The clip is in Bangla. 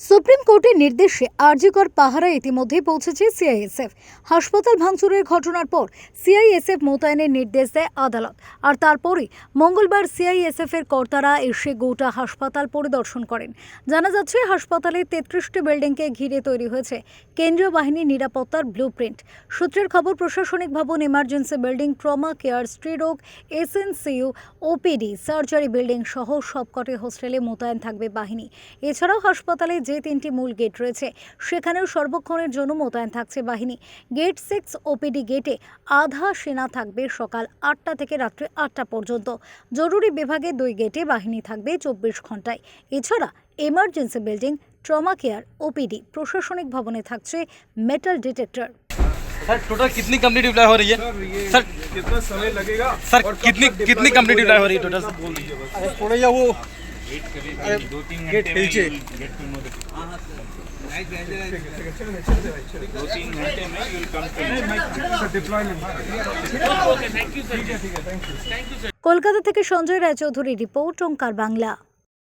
সুপ্রিম কোর্টের নির্দেশে আরজিকর পাহারা ইতিমধ্যেই পৌঁছেছে সিআইএসএফ। হাসপাতাল ভাঙচুরের ঘটনার পর সিআইএসএফ মোতায়েনের নির্দেশ দেয় আদালত। আর তারপরই মঙ্গলবার সিআইএসএফ এর কর্তারা এসে গোটা হাসপাতাল পরিদর্শন করেন। জানা যাচ্ছে হাসপাতালের তেত্রিশটি বিল্ডিংকে ঘিরে তৈরি হয়েছে কেন্দ্রীয় বাহিনীর নিরাপত্তার ব্লু প্রিন্ট সূত্রের খবর, প্রশাসনিক ভবন, ইমার্জেন্সি বিল্ডিং, ট্রমা কেয়ার, স্ত্রীরোগ এসএনসিইউ ওপিডি, সার্জারি বিল্ডিং সহ সবকটি হোস্টেলে মোতায়েন থাকবে বাহিনী। এছাড়াও হাসপাতালে যে তিনটি মূল গেট রয়েছে সেখানেও সর্বক্ষণের জন্য মোতায়েন থাকছে বাহিনী গেট সিক্স ওপিডি গেটে আধা সেনা থাকবে সকাল আটটা থেকে রাত্রি আটটা পর্যন্ত জরুরি বিভাগে দুই গেটে বাহিনী থাকবে চব্বিশ ঘন্টায় এছাড়া emergency building trauma care OPD প্রশাসনিক ভবনে থাকছে মেটাল ডিটেক্টর सर टोटल कितनी कंप्लीट अप्लाई हो रही है सर कितना समय लगेगा सर कितनी कितनी कंप्लीट अप्लाई हो रही है टोटल अरे थोड़ा या वो दो तीन गेट घंटे में नीचे। you will get to know the दो तीन घंटे में you will come to know. Deployment Kolkata থেকে সঞ্জয় রায়চৌধুরী রিপোর্ট ওঙ্কার বাংলা